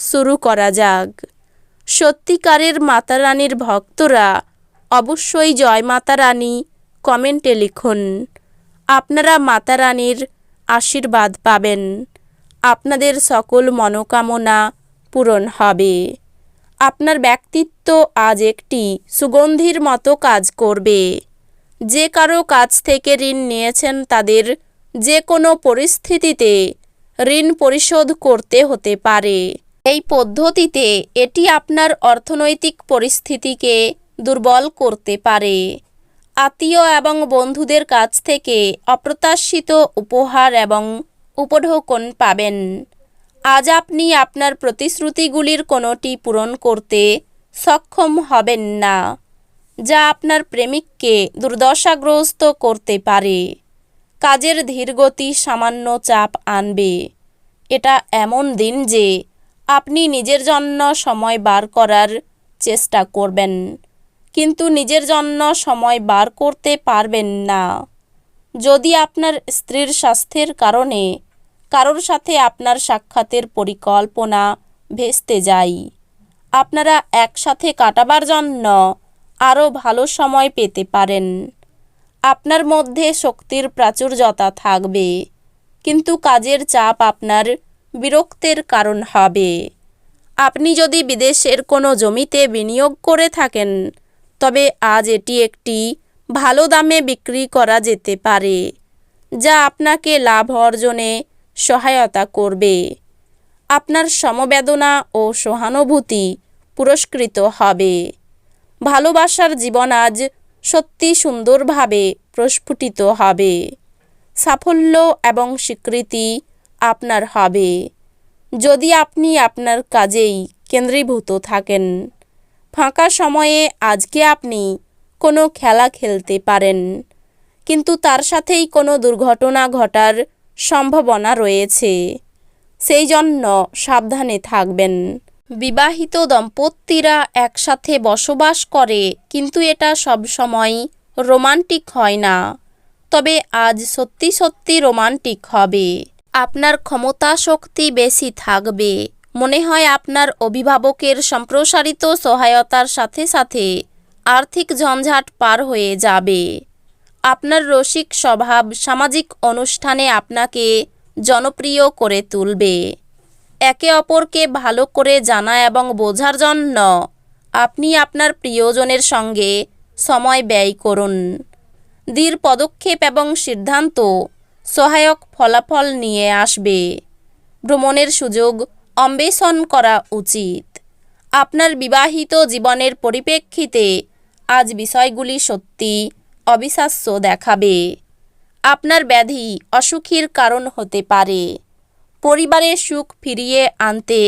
শুরু করা যাক। সত্যিকারের মাতারানীর ভক্তরা অবশ্যই জয় মাতা রানী কমেন্টে লিখুন। আপনারা মাতারানীর আশীর্বাদ পাবেন। আপনাদের সকল মনোকামনা পূরণ হবে। আপনার ব্যক্তিত্ব আজ একটি সুগন্ধির মতো কাজ করবে। যে কারও কাছ থেকে ঋণ নিয়েছেন তাদের যে কোনো পরিস্থিতিতে ঋণ পরিশোধ করতে হতে পারে। এই পদ্ধতিতে এটি আপনার অর্থনৈতিক পরিস্থিতিকে দুর্বল করতে পারে। আত্মীয় এবং বন্ধুদের কাছ থেকে অপ্রত্যাশিত উপহার এবং উপঢৌকন পাবেন। আজ আপনি আপনার প্রতিশ্রুতিগুলির কোনোটি পূরণ করতে সক্ষম হবেন না, যা আপনার প্রেমিককে দুর্দশাগ্রস্ত করতে পারে। কাজের ধীরগতি সামান্য চাপ আনবে। এটা এমন দিন যে আপনি নিজের জন্য সময় বার করার চেষ্টা করবেন। কিন্তু নিজের জন্য সময় বার করতে পারবেন না। যদি আপনার স্ত্রীর স্বাস্থ্যের কারণে কারোর সাথে আপনার সাক্ষাতের পরিকল্পনা ভেস্তে যায়, আপনারা একসাথে কাটাবার জন্য আরও ভালো সময় পেতে পারেন। আপনার মধ্যে শক্তির প্রাচুর্যতা থাকবে, কিন্তু কাজের চাপ আপনার বিরক্তের কারণ হবে। আপনি যদি বিদেশের কোনো জমিতে বিনিয়োগ করে থাকেন, তবে আজ এটি একটি ভালো দামে বিক্রি করা যেতে পারে, যা আপনাকে লাভ অর্জনে সহায়তা করবে। আপনার সমবেদনা ও সহানুভূতি পুরস্কৃত হবে। ভালোবাসার জীবন আজ সত্যি সুন্দরভাবে প্রস্ফুটিত হবে। সাফল্য এবং স্বীকৃতি আপনার হবে। যদি আপনি আপনার কাজেই কেন্দ্রীভূত থাকেন, ফাঁকা সময়ে আজকে আপনি কোনো খেলা খেলতে পারেন, কিন্তু তার সাথেই কোনো দুর্ঘটনা ঘটার সম্ভাবনা রয়েছে, সেই জন্য সাবধানে থাকবেন। বিবাহিত দম্পতিরা একসাথে বসবাস করে, কিন্তু এটা সবসময় রোমান্টিক হয় না। তবে আজ সত্যি সত্যি রোমান্টিক হবে। আপনার ক্ষমতা শক্তি বেশি থাকবে। মনে হয় আপনার অভিভাবকের সম্প্রসারিত সহায়তার সাথে সাথে আর্থিক ঝঞ্ঝাট পার হয়ে যাবে। আপনার রসিক স্বভাব সামাজিক অনুষ্ঠানে আপনাকে জনপ্রিয় করে তুলবে। একে অপরকে ভালো করে জানা এবং বোঝার জন্য আপনি আপনার প্রিয়জনের সঙ্গে সময় ব্যয় করুন। দৃঢ় পদক্ষেপ এবং সিদ্ধান্ত সহায়ক ফলাফল নিয়ে আসবে। ভ্রমণের সুযোগ অন্বেষণ করা উচিত। আপনার বিবাহিত জীবনের পরিপ্রেক্ষিতে আজ বিষয়গুলি সত্যি অবিশ্বাস্য দেখাবে। আপনার ব্যাধি অসুখীর কারণ হতে পারে। পরিবারের সুখ ফিরিয়ে আনতে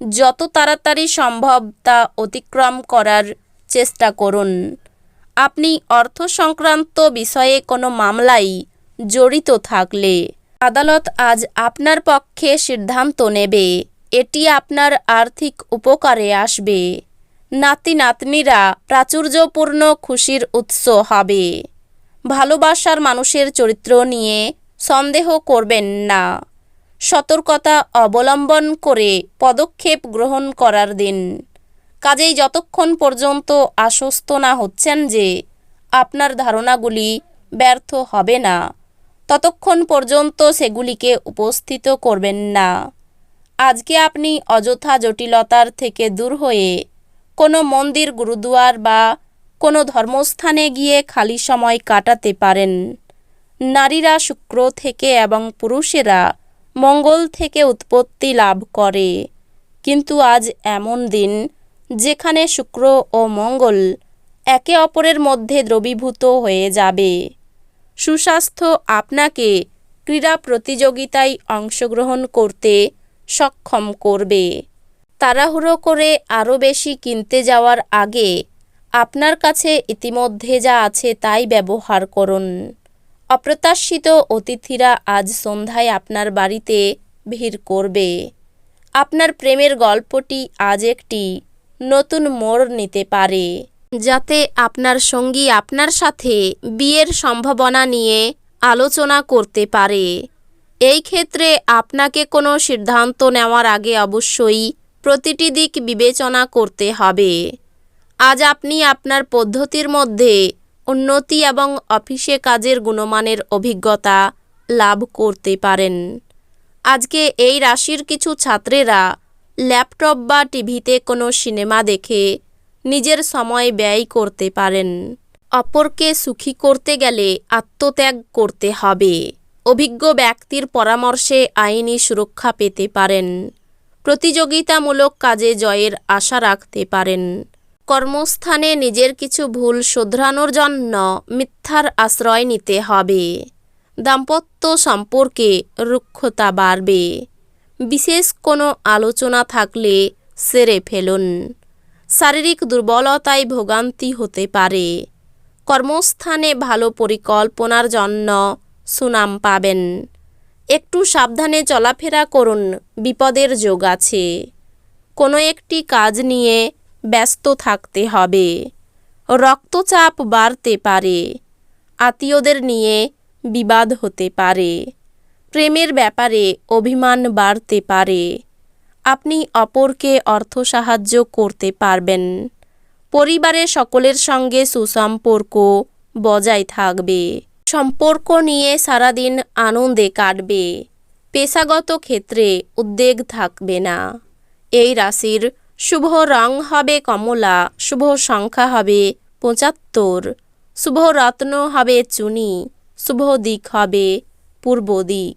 যত তাড়াতাড়ি সম্ভব তা অতিক্রম করার চেষ্টা করুন। আপনি অর্থ সংক্রান্ত বিষয়ে কোনো মামলায় জড়িত থাকলে। আদালত আজ আপনার পক্ষে সিদ্ধান্ত নেবে। এটি আপনার আর্থিক উপকারে আসবে। নাতি নাতনিরা প্রাচুর্যপূর্ণ খুশির উৎস হবে। ভালোবাসার মানুষের চরিত্র নিয়ে সন্দেহ করবেন না। সতর্কতা অবলম্বন করে পদক্ষেপ গ্রহণ করার দিন। কাজেই যতক্ষণ পর্যন্ত আশ্বস্ত না হচ্ছেন যে আপনার ধারণাগুলি ব্যর্থ হবে না। ততক্ষণ পর্যন্ত সেগুলিকে উপস্থিত করবেন না। আজকে আপনি অযথা জটিলতার থেকে দূর হয়ে কোনো মন্দির, গুরুদুয়ার বা কোনো ধর্মস্থানে গিয়ে খালি সময় কাটাতে পারেন। নারীরা শুক্র থেকে এবং পুরুষেরা মঙ্গল থেকে উৎপত্তি লাভ করে। কিন্তু আজ এমন দিন যেখানে শুক্র ও মঙ্গল একে অপরের মধ্যে দ্রবীভূত হয়ে যাবে। সুস্বাস্থ্য আপনাকে ক্রীড়া প্রতিযোগিতায় অংশগ্রহণ করতে সক্ষম করবে। তাড়াহুড়ো করে আরও বেশি কিনতে যাওয়ার আগে আপনার কাছে ইতিমধ্যে যা আছে তাই ব্যবহার করুন। অপ্রত্যাশিত অতিথিরা আজ সন্ধ্যায় আপনার বাড়িতে ভিড় করবে। আপনার প্রেমের গল্পটি আজ একটি নতুন মোড় নিতে পারে। যাতে আপনার সঙ্গী আপনার সাথে বিয়ের সম্ভাবনা নিয়ে আলোচনা করতে পারে। এই ক্ষেত্রে আপনাকে কোনো সিদ্ধান্ত নেওয়ার আগে অবশ্যই প্রতিটি দিক বিবেচনা করতে হবে। আজ আপনি আপনার পদ্ধতির মধ্যে উন্নতি এবং অফিসে কাজের গুণমানের অভিজ্ঞতা লাভ করতে পারেন। আজকে এই রাশির কিছু ছাত্রেরা ল্যাপটপ বা টিভিতে কোনো সিনেমা দেখে নিজের সময় ব্যয় করতে পারেন। অপরকে সুখী করতে গেলে আত্মত্যাগ করতে হবে। অভিজ্ঞ ব্যক্তির পরামর্শে আইনি সুরক্ষা পেতে পারেন। প্রতিযোগিতামূলক কাজে জয়ের আশা রাখতে পারেন। কর্মস্থানে নিজের কিছু ভুল শোধরানোর জন্য মিথ্যার আশ্রয় নিতে হবে। দাম্পত্য সম্পর্কে রুক্ষতা বাড়বে। বিশেষ কোনো আলোচনা থাকলে সেরে ফেলুন। শারীরিক দুর্বলতায় ভোগান্তি হতে পারে। কর্মস্থানে ভালো পরিকল্পনার জন্য সুনাম পাবেন। একটু সাবধানে চলাফেরা করুন, বিপদের যোগ আছে। কোনো একটি কাজ নিয়ে ব্যস্ত থাকতে হবে। রক্তচাপ বাড়তে পারে। আত্মীয়দের নিয়ে বিবাদ হতে পারে। প্রেমের ব্যাপারে অভিমান বাড়তে পারে। আপনি অপরকে অর্থ সাহায্য করতে পারবেন। পরিবারের সকলের সঙ্গে সুসম্পর্ক বজায় থাকবে। সম্পর্ক নিয়ে সারাদিন আনন্দে কাটবে। পেশাগত ক্ষেত্রে উদ্বেগ থাকবে না। এই রাশির শুভ রং হবে কমলা, শুভ সংখ্যা হবে পঁচাত্তর, শুভ রত্ন হবে চুনি, শুভ দিক হবে পূর্ব দিক।